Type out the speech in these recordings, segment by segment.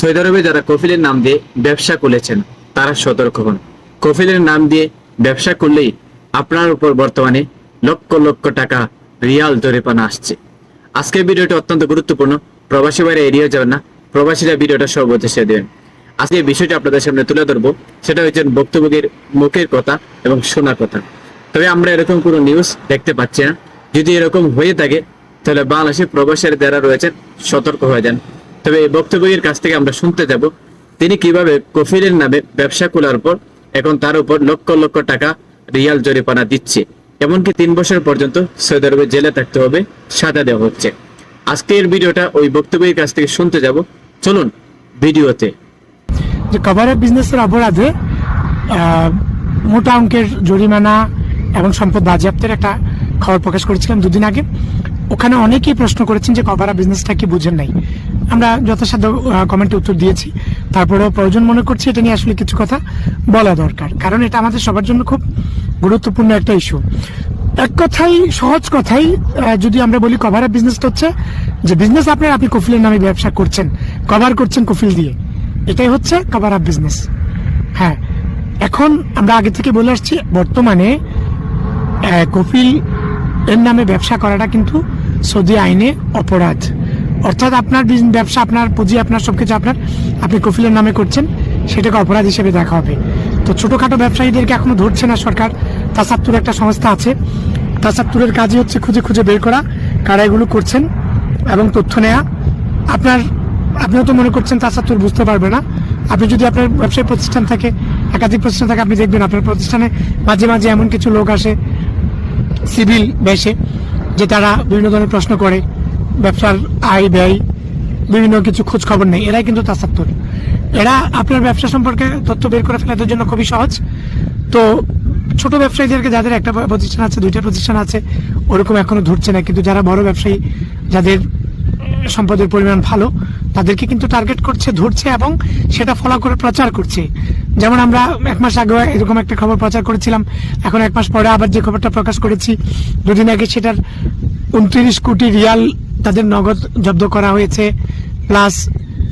Saudi যারা কফিলের নাম দিয়ে ব্যবসা খুলেছেন তারা সতর্ক হন। কফিলের নাম দিয়ে ব্যবসা করলেই আপনার উপর বর্তমানে লক্ষ লক্ষ টাকা রিয়াল জরিপানা আসছে। আজকের ভিডিওটি অত্যন্ত গুরুত্বপূর্ণ। প্রবাসী বাইরে এড়িয়ে যাবেন না। প্রবাসীরা ভিডিওটা সর্বোচ্চ দেবেন। আজকে বিষয়টি আপনাদের সামনে তুলে ধরবো। সেটা হচ্ছে বক্তব্যের মুখের কথা এবং শোনার কথা। তবে আমরা এরকম কোনো নিউজ দেখতে পাচ্ছি না। যদি এরকম হয়ে থাকে, তাহলে বাংলাদেশের প্রবাসীরা যারা রয়েছেন, সতর্ক হয়ে যান। তবে এই বক্তব্যের কাছ থেকে আমরা শুনতে যাব, তিনি কীভাবে কফিলের নামে ব্যবসা খোলার পর এখন তার উপর লক্ষ লক্ষ টাকা রিয়াল জরিমানা দিচ্ছে। এমনকি তিন বছর পর্যন্ত সৌদি আরবে জেলে থাকতে হবে, সাজা দেওয়া হচ্ছে। আজকের ভিডিওটা ওই বক্তব্যের কাছ থেকে শুনতে যাব। চলুন ভিডিওতে। যে কভার বিজনেসের অপরাধে মোটা অঙ্কের জরিমানা এবং সম্পদ বাজেয়াপ্তের একটা খবর প্রকাশ করেছিলাম দুদিন আগে। ওখানে অনেকেই প্রশ্ন করেছেন যে কভারা বিজনেসটা কি বুঝেন নাই। আমরা যথাসাধ্য কমেন্টে উত্তর দিয়েছি। তারপরেও প্রয়োজন মনে করছি এটা নিয়ে আসলে কিছু কথা বলা দরকার। কারণ এটা আমাদের সবার জন্য খুব গুরুত্বপূর্ণ একটা ইস্যু এক কথাই সহজ কথাই যদি আমরা বলি কভার আপ বিজনেসটা হচ্ছে যে বিজনেস আপনার, আপনি কফিলের নামে ব্যবসা করছেন। কভার করছেন কফিল দিয়ে। এটাই হচ্ছে কভার আপ বিজনেস হ্যাঁ এখন আমরা আগে থেকে বলে আসছি, বর্তমানে কফিল এর নামে ব্যবসা করাটা কিন্তু সৌদি আইনে অপরাধ। অর্থাৎ আপনার ব্যবসা, আপনার পুঁজি, আপনার সব কিছু আপনার, আপনি কফিলের নামে করছেন, সেটাকে অপরাধ হিসেবে দেখা হবে। তো ছোটোখাটো ব্যবসায়ীদেরকে এখনও ধরছে না সরকার তাসাত্তুর একটা সংস্থা আছে। তাসাত্তুরের কাজই হচ্ছে খুঁজে খুঁজে বের করা, কারা এগুলো করছেন এবং তথ্য নেওয়া আপনার, আপনিও তো মনে করছেন তাসাত্তুর বুঝতে পারবে না। আপনি যদি আপনার ব্যবসায়ী প্রতিষ্ঠান থাকে, একাধিক প্রতিষ্ঠান থাকে আপনি দেখবেন, আপনার প্রতিষ্ঠানে মাঝে মাঝে এমন কিছু লোক আসে, সিভিল বেশে, যে তারা বিভিন্ন ধরনের প্রশ্ন করে। ব্যবসার আয় ব্যয়, বিভিন্ন কিছু খোঁজ খবর নেই। এরাই কিন্তু তাসাত্তর এরা আপনার ব্যবসা সম্পর্কে তথ্য বের করে ফেলাদের জন্য খুবই সহজ। তো ছোট ব্যবসায়ীদেরকে যাদের একটা প্রতিষ্ঠান আছে, দুইটা প্রতিষ্ঠান আছে, ওরকম এখনও ধরছে না। কিন্তু যারা বড় ব্যবসায়ী, যাদের সম্পদের পরিমাণ ভালো, তাদেরকে কিন্তু টার্গেট করছে, ধরছে এবং সেটা ফলো করে প্রচার করছে। যেমন আমরা এক মাস আগে এরকম একটা খবর প্রচার করেছিলাম। এখন এক মাস পরে আবার যে খবরটা প্রকাশ করেছি, দুদিন আগে সেটার উনত্রিশ কোটি রিয়াল তাদের নগদ জব্দ করা হয়েছে প্লাস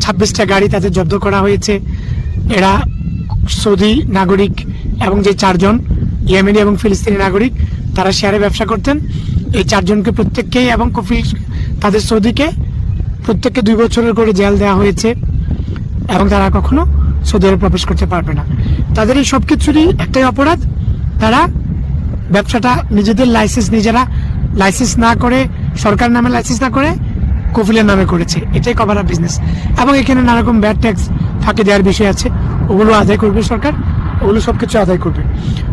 ছাব্বিশটা গাড়ি তাদের জব্দ করা হয়েছে। এরা সৌদি নাগরিক এবং যে চারজন, ইয়েমেনি এবং ফিলিস্তিনি নাগরিক, তারা শেয়ারে ব্যবসা করতেন। এই চারজনকে প্রত্যেককেই এবং কফিল তাদের সৌদিকে প্রত্যেককে দুই বছরের করে জেল দেওয়া হয়েছে এবং তারা কখনো সৌদি আরবে প্রবেশ করতে পারবে না। তাদের এই সব কিছুরই একটাই অপরাধ, তারা ব্যবসাটা নিজেদের লাইসেন্স নিজেরা লাইসেন্স না করে সরকার নামে লাইসেন্স না করে কফিলের নামে করেছে। এটাই কভার আপ বিজনেস এবং এখানে নানা রকম ব্যাড ট্যাক্স ফাঁকি দেওয়ার বিষয় আছে। ওগুলো আদায় করবে সরকার। ওগুলো সব কিছু আদায় করবে।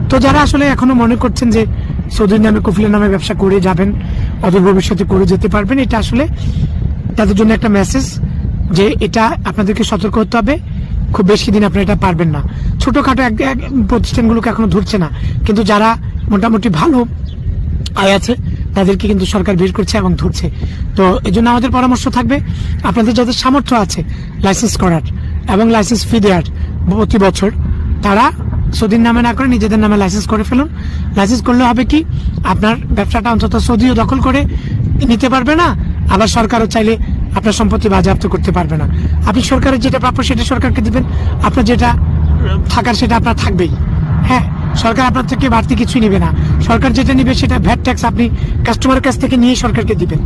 তো যারা আসলে এখনও মনে করছেন যে সৌদির নামে কফিলের নামে ব্যবসা করে যাবেন, অদূর ভবিষ্যতে করে যেতে পারবেন, এটা আসলে তাদের জন্য একটা মেসেজ যে এটা আপনাদেরকে সতর্ক হতে হবে। খুব বেশি দিন আপনারা এটা পারবেন না। ছোটখাটো এক প্রতিষ্ঠানগুলোকে এখনও ধরছে না। কিন্তু যারা মোটামুটি ভালো আয় আছে তাদেরকে কিন্তু সরকার বের করছে এবং ধরছে। তো এই জন্য আমাদের পরামর্শ থাকবে, আপনাদের যাদের সামর্থ্য আছে লাইসেন্স করার এবং লাইসেন্স ফি দেওয়ার প্রতি বছর, তারা সৌদির নামে না করে নিজেদের নামে লাইসেন্স করে ফেলুন। লাইসেন্স করলে হবে কি, আপনার ব্যবসাটা অন্তত সৌদিও দখল করে নিতে পারবে না, আবার সরকারও চাইলে আপনার সম্পত্তি বাজেয়াপ্ত করতে পারবে না। আপনি সরকারের যেটা প্রাপ্য সেটা সরকারকে দিবেন, আপনার যেটা থাকার সেটা আপনার থাকবেই। হ্যাঁ? সরকার আপনার থেকে বাড়তি কিছুই নেবে না। সরকার যেটা নেবে সেটা ভ্যাট ট্যাক্স আপনি কাস্টমারের কাছ থেকে নিয়ে সরকারকে দিবেন।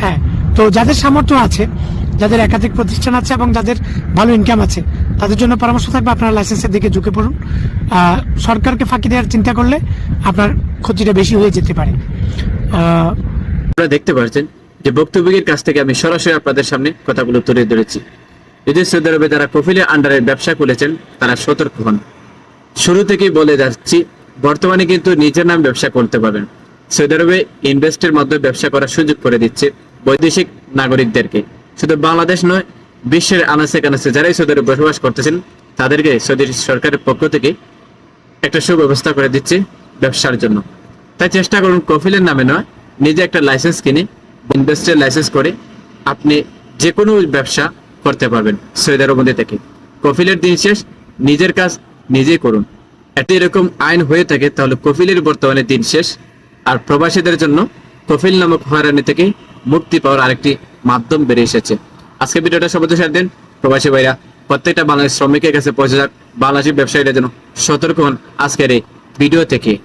হ্যাঁ তো যাদের সামর্থ্য আছে, যাদের একাধিক প্রতিষ্ঠান আছে এবং যাদের ভালো ইনকাম আছে, তাদের জন্য পরামর্শ থাকবে আপনার লাইসেন্সের দিকে ঝুঁকে পড়ুন। সরকারকে ফাঁকি দেওয়ার চিন্তা করলে আপনার ক্ষতিটা বেশি হয়ে যেতে পারে। আপনারা দেখতে পাচ্ছেন যে বক্তব্যের কাছ থেকে আমি সরাসরি আপনাদের সামনে কথাগুলো তুলে ধরেছি। যদি সৌদি আরবে যারা কফিলের আন্ডারে ব্যবসা খুলেছেন, তারা সতর্ক হন। শুরু থেকেই বলে যাচ্ছি, বর্তমানে কিন্তু নিজের নাম ব্যবসা করতে পারবেন সৌদি আরবে ইনভেস্টের মাধ্যমে ব্যবসা করার সুযোগ করে দিচ্ছে বৈদেশিক নাগরিকদেরকে। শুধু বাংলাদেশ নয়, বিশ্বের আনাচে কানাচে যারাই সৌদি আরবে বসবাস করতেছেন, তাদেরকে সৌদি সরকারের পক্ষ থেকে একটা সুব্যবস্থা করে দিচ্ছে ব্যবসার জন্য। তাই চেষ্টা করুন কফিলের নামে নয়, নিজে একটা লাইসেন্স কিনে, ইনভেস্টের লাইসেন্স করে আপনি যে কোনো ব্যবসা করতে পারবেন সৌদি আরব মধ্যে থেকে। কফিলের দিন শেষ, নিজের কাজ নিজেই করুন। এটি এরকম আইন হয়ে থাকে, তাহলে কফিলের বর্তমানে দিন শেষ। আর প্রবাসীদের জন্য কফিল নামক হয়রানি থেকে মুক্তি পাওয়ার আরেকটি মাধ্যম বেড়ে এসেছে। আজকে ভিডিওটা সবাই শেয়ার দিন প্রবাসী ভাইরা, প্রত্যেকটা বাংলাদেশ শ্রমিকের কাছে পৌঁছে যাক। বাংলাদেশি ব্যবসায়ীরা যেন সতর্ক হন আজকের এই ভিডিও থেকে।